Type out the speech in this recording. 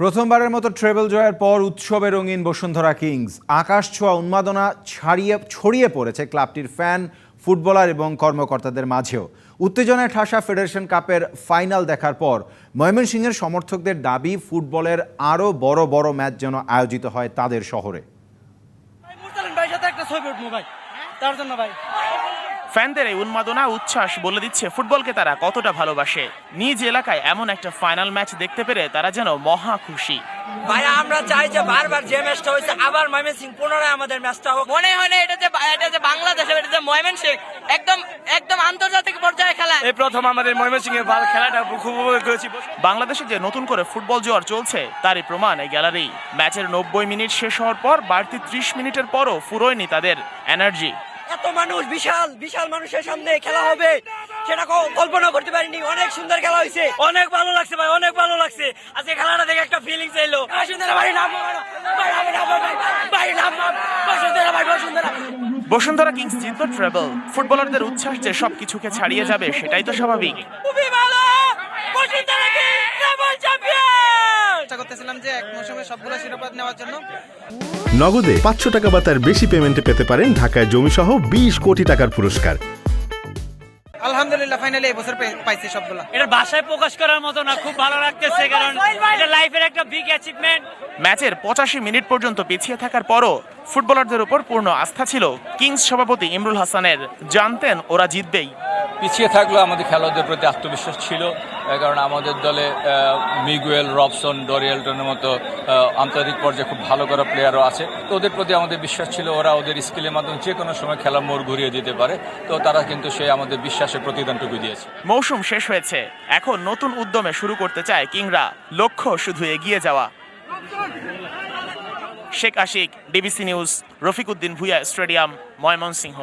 প্রথমবারের মতো ট্রেবল জয়ের পর উৎসবে রঙিন বসুন্ধরা কিংস। আকাশ ছোঁয়া উন্মাদনা ছাড়িয়ে ছড়িয়ে পড়েছে ক্লাবটির ফ্যান ফুটবলার এবং কর্মকর্তাদের মাঝেও। উত্তেজনায় ঠাসা ফেডারেশন কাপের ফাইনাল দেখার পর ময়মনসিংহের সমর্থকদের দাবি ফুটবলের আরও বড় বড় ম্যাচ যেন আয়োজিত হয় তাদের শহরে। ভাই সাথে একটা ছবি উঠবো ভাই। তার জন্য ভাই। ফ্যানদের এই উন্মাদনা উচ্ছ্বাস বলে দিচ্ছে ফুটবলকে তারা কতটা ভালোবাসে। নিজ এলাকায় এমন একটা ফাইনাল ম্যাচ দেখতে পেরে তারা যেন মহা খুশি। ভাই আমরা চাই যে বারবার যে ম্যাচটা হয়েছে আবার ময়মনসিং পুনরায় আমাদের ম্যাচটা হোক। মনে হয় না এটা যে এটা যে বাংলাদেশ এটা যে ময়মনসিংহ একদম একদম আন্তর্জাতিক পর্যায়ে খেলা। এই প্রথম আমাদের ময়মনসিং এর ভালো খেলাটা খুব উপভোগ করেছি। বাংলাদেশে যে নতুন করে ফুটবল জোয়ার চলছে তারই প্রমাণ এই গ্যালারি। ম্যাচের নব্বই মিনিট শেষ হওয়ার পর বাড়তি ত্রিশ মিনিটের পরও ফুরোয়নি তাদের এনার্জি। এত মানুষ বিশাল বিশাল মানুষের সামনে খেলা হবে। সেটা কল্পনা করতে পারিনি। অনেক সুন্দর খেলা হয়েছে। অনেক ভালো লাগছে ভাই অনেক ভালো লাগছে। আজকে খেলাটা দেখে একটা ফিলিং এলো। বসুন্ধরা কিংস জিতল ট্রেবল ফুটবলারদের উচ্ছ্বাস যে সবকিছুকে ছাড়িয়ে যাবে সেটাই তো স্বাভাবিক। খুবই ভালো। চেষ্টা যে এক মৌসুমে সবগুলো শিরোপা নেওয়ার জন্য। নগদে পাঁচশো টাকা বা তার বেশি পেমেন্টে পেতে পারেন ঢাকায় জমিসহ বিশ কোটি টাকার পুরস্কার। আলহামদুলিল্লাহ ফাইনালি এই বছর পাইছি সবগুলো। এটা ভাষায় প্রকাশ করার মতো না খুব ভালো লাগতেছে কারণ এটা লাইফের একটা বিগ অ্যাচিভমেন্ট ম্যাচের পঁচাশি মিনিট পর্যন্ত পিছিয়ে থাকার পরও ফুটবলারদের উপর পূর্ণ আস্থা ছিল কিংস সভাপতি ইমরুল হাসানের। জানতেন ওরা জিতবেই। পিছিয়ে থাকলেও আমাদের খেলোয়াড়দের প্রতি আত্মবিশ্বাস ছিল কারণ আমাদের দলে মিগুয়েল, রবসন ডরিয়েলটনের মতো আন্তর্জাতিক পর্যায়ে খুব ভালো করা প্লেয়ারও আছে। তো ওদের প্রতি আমাদের বিশ্বাস ছিল, ওরা ওদের স্কিলের মাধ্যমে যে কোনো সময় খেলা মোড় ঘুরিয়ে দিতে পারে। তো তারা কিন্তু সেই আমাদের বিশ্বাসের প্রতিদানটুকু দিয়েছে। মৌসুম শেষ হয়েছে। এখন নতুন উদ্যমে শুরু করতে চায় কিংরা। লক্ষ্য শুধু এগিয়ে যাওয়া। Sheikh Ashiq DBC news, Rafiq Uddin Bhuiyan stadium, Mymensingh.